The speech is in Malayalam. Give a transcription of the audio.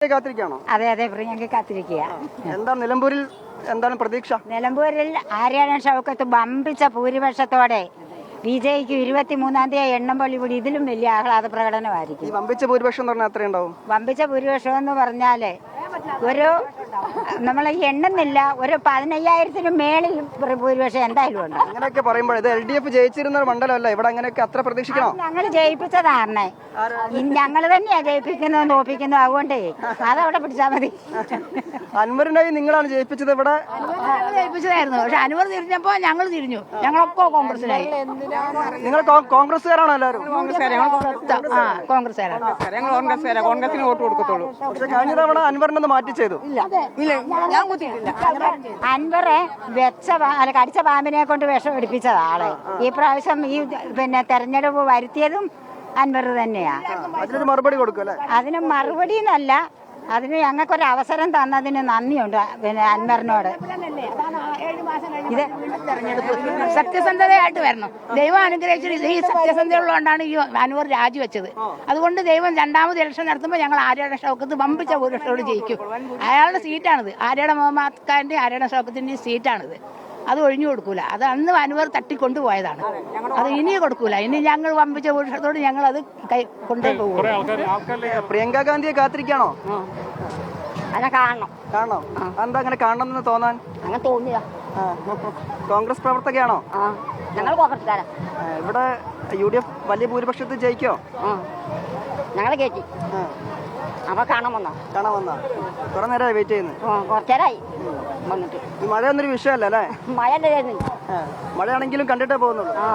കാത്തിരിക്കാണോ അതെ അതെ പ്രിയങ്ക കാത്തിരിക്കുക എന്താ നിലമ്പൂരിൽ എന്താണ് പ്രതീക്ഷ? നിലമ്പൂരിൽ ആര്യാടൻ ഷൗക്കത്ത് ബമ്പിച്ച ഭൂരിപക്ഷത്തോടെ വിജയിക്കും ഇരുപത്തിമൂന്നാം തീയതി എണ്ണംപള്ളി കൂടി ഇതിലും വലിയ ആഹ്ലാദ പ്രകടനമായിരിക്കും. ഈ വമ്പിച്ച ഭൂരിപക്ഷം എന്ന് പറഞ്ഞാൽ വമ്പിച്ച ഭൂരിപക്ഷം എന്ന് പറഞ്ഞാൽ ഒരു നമ്മൾ എണ്ണുന്നില്ല. ഒരു പതിനയ്യായിരത്തിന് മേളിൽ ഭൂരിപക്ഷം എന്തായാലും ഉണ്ട്. അങ്ങനെയൊക്കെ പറയുമ്പോൾ ഇത് എൽ ഡി എഫ് ജയിച്ചിരുന്ന ഒരു മണ്ഡലമല്ല. ഇവിടെ അങ്ങനെയൊക്കെ അത്ര പ്രതീക്ഷിക്കണോ? ഞങ്ങൾ ജയിപ്പിച്ചതാണേ ഞങ്ങൾ തന്നെയാ ജയിപ്പിക്കുന്നത് തോപ്പിക്കുന്നതും. അതുകൊണ്ടേ അതവിടെ പിടിച്ചാൽ മതി. അൻവറിനായി നിങ്ങളാണ് ജയിപ്പിച്ചത് ഇവിടെ? ജയിപ്പിച്ചതായിരുന്നു. പക്ഷെ അൻവർ തിരിഞ്ഞപ്പോ ഞങ്ങൾ തിരിഞ്ഞു. ഞങ്ങളൊക്കെ കോൺഗ്രസിനായി നിങ്ങൾ കോൺഗ്രസ്സുകാരാണോ എല്ലാവരും? ആ കോൺഗ്രസ്സുകാരാണ്. ഞങ്ങൾ കോൺഗ്രസ് കോൺഗ്രസിന് വോട്ട് കൊടുക്കത്തുള്ളൂ. പക്ഷെ കഴിഞ്ഞ തവണ അൻവറിനൊന്ന് മാറ്റി ചെയ്തു. ഇല്ല. ഞാൻ കുത്തിയിട്ടില്ല. അൻവറെ വെച്ച അല്ല കടിച്ച പാമ്പിനെ കൊണ്ട് വിഷം എടുപ്പിച്ചതാ ആളെ. ഈ പ്രാവശ്യം ഈ പിന്നെ തെരഞ്ഞെടുപ്പ് വരുത്തിയതും അൻവർ തന്നെയാ. അതിന് മറുപടി കൊടുക്കും അതിന് മറുപടി എന്നല്ല അതിന് ഞങ്ങൾക്കൊരു അവസരം തന്നതിന് നന്ദിയുണ്ട് പിന്നെ അൻവറിനോട്. ഇത് സത്യസന്ധതയായിട്ട് വരണം. ദൈവം അനുഗ്രഹിച്ചിട്ട് ഈ സത്യസന്ധത ഉള്ളതുകൊണ്ടാണ് ഈ അനുവർ രാജിവെച്ചത്. അതുകൊണ്ട് ദൈവം രണ്ടാമത് ഇലക്ഷൻ നടത്തുമ്പോൾ ഞങ്ങൾ ആര്യയുടെ ഷൗക്കത്ത് വമ്പിച്ച ഭൂരിപക്ഷത്തോട് ജയിക്കും. അയാളുടെ സീറ്റാണിത്. ആര്യയുടെ മുഹമ്മദ് ഖാന്റെ ആര്യയുടെ ഷൗക്കത്തിന്റെ സീറ്റാണിത്. അത് ഒഴിഞ്ഞു കൊടുക്കൂല. അത് അന്ന് അനുവർ തട്ടിക്കൊണ്ടുപോയതാണ് അത് ഇനി കൊടുക്കൂല. ഇനി ഞങ്ങൾ വമ്പിച്ച പുരുഷത്തോട് ഞങ്ങൾ അത് കൈ കൊണ്ടുപോകും പ്രിയങ്ക ഗാന്ധിയെ കാത്തിരിക്കാണോ അതിനെ കാണണം. കാണണോ? എന്താ അങ്ങനെ കാണണം എന്ന് തോന്നാൻ? അങ്ങനെ തോന്നിയ കോൺഗ്രസ് പ്രവർത്തകയാണോ? ഞങ്ങൾ കോൺഗ്രസ്സുകാരാ. ഇവിടെ യു ഡി എഫ് വലിയ ഭൂരിപക്ഷത്തിൽ ജയിക്കോ? ഞങ്ങൾ കയറ്റി ആ, അപ്പൊ കാണാൻ വന്നോ കാണാൻ വന്നോ കുറെ നേരമായി വെയിറ്റ് ചെയ്യുന്നു. കുറച്ചേരായി. വന്നിട്ട്. മഴയൊന്നൊരു വിഷയമല്ല അല്ലേ? മഴ മഴയാണെങ്കിലും കണ്ടിട്ടേ പോകുന്നുള്ളൂ. ആ